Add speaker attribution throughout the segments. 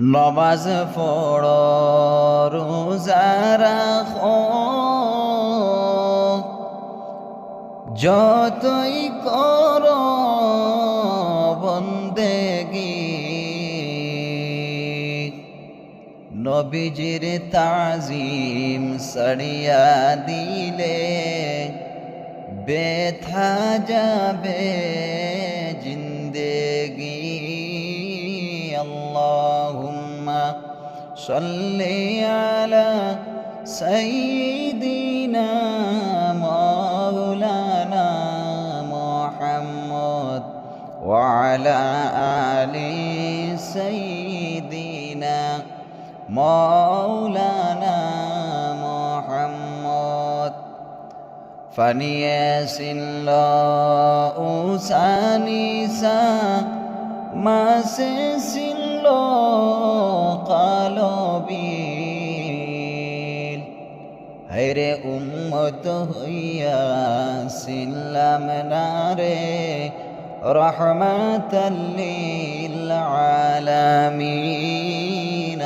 Speaker 1: নমাজ পড় রোজা রাখো। যতই কর বন্দেগি। নবীজির তাজিম সড়িয়া দিলে বেথা যাবে। صل على سيدنا مولانا محمد وعلى آل سيدنا مولانا محمد. فنيس الله سانيسا ما سيسلو قلبي হেরে উম্মত হইয়া সিল্লাম নারে রহমাতাল্লিল আলামিন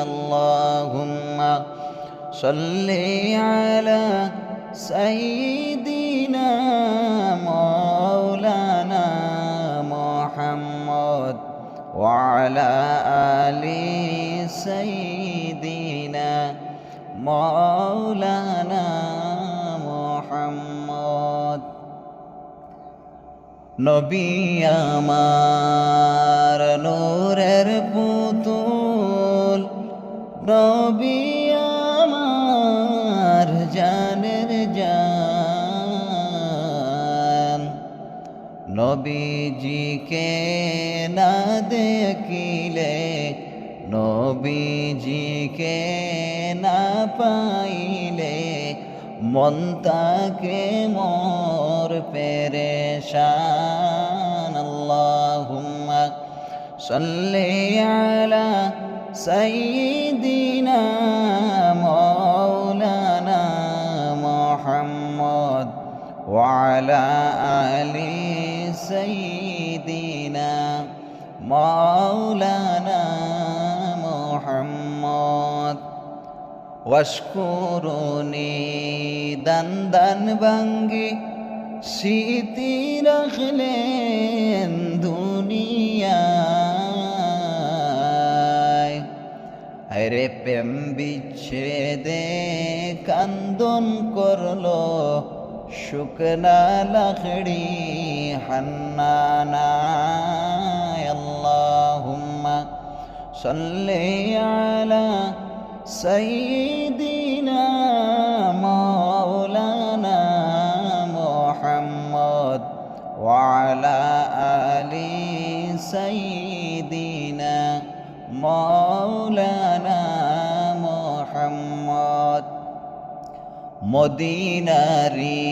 Speaker 1: আল্লাহুম্মা সাল্লি আলা সাইয়্যিদিনা মাওলানা মুহাম্মদ وعلى آل سيدنا মাওলানা মোহাম্মদ। নূরের পুতুল নবী আমার জানের জান। নবীজিকে না দেখিলে নবীজিকে না পাইলে মন তাকে মোর পেরেশান। আল্লাহুম্মা সাল্লি আলা সাইয়্যিদিনা মাওলানা মুহাম্মদ ওয়া আলি সাইয়্যিদিনা মাওলানা ওয়াশকুরুনি দান দান ভাঙ্গি, স্মৃতি রাখলেন দুনিয়ায়। আরে প্রেম বিচ্ছেদে কান্দন করল, শুকনা লাখড়ি হান্নানায়। আল্লাহুম্মা সাল্লি আলা সঈদিনা মৌলানা মোহাম্মদ ওয়ালা আলী সঈদিনা মৌলানা মোহাম্মদ মদিনারি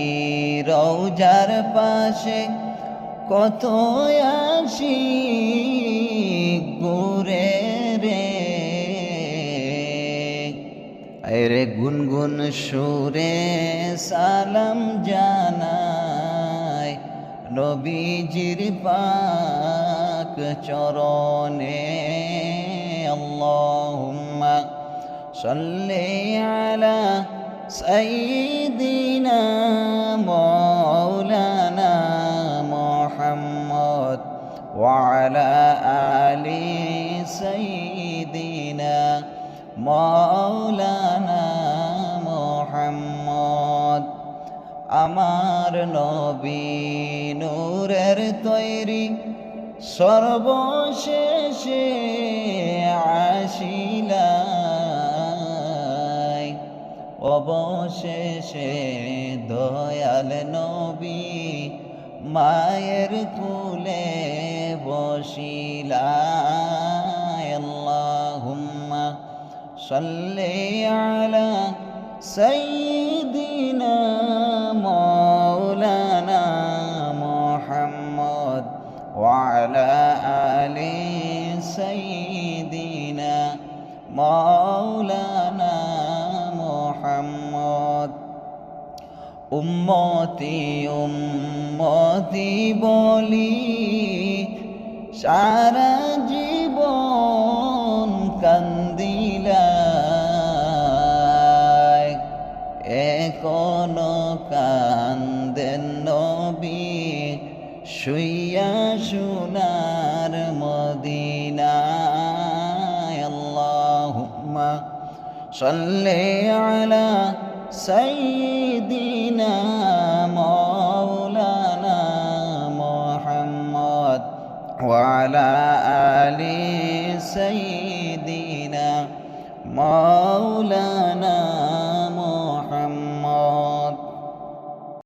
Speaker 1: রৌজার পাশে কত আসি রে গুনগুন সুরে সালাম জানায় নবীজির পাক চরণে আল্লাহুম্মা সাল্লি আলা সাইয়্যিদিনা মাওলানা মুহাম্মদ ওয়া আলা আলি সাইয়্যিদিনা মৌলানা মোহাম্মদ আমার নবী নূরের তৈরি সর্বশেষে আসিলাই। অবশেষে দয়াল নবী মায়ের কুলে বসিলা সাল্লি আলা সাইয়্যিদিনা মাওলানা মুহাম্মদ وعلى آل سيدنا مولانا মোহাম্মদ উম্মতি উম্মতি বলি সারা জীবন কান্দেন নবী শুইয়া সোনার মদিনায় আল্লাহুম্মা সাল্লি আলা সাইয়্যিদিনা মাওলানা মুহাম্মদ ওয়া আলা আলি সাইয়্যিদিনা মাওলানা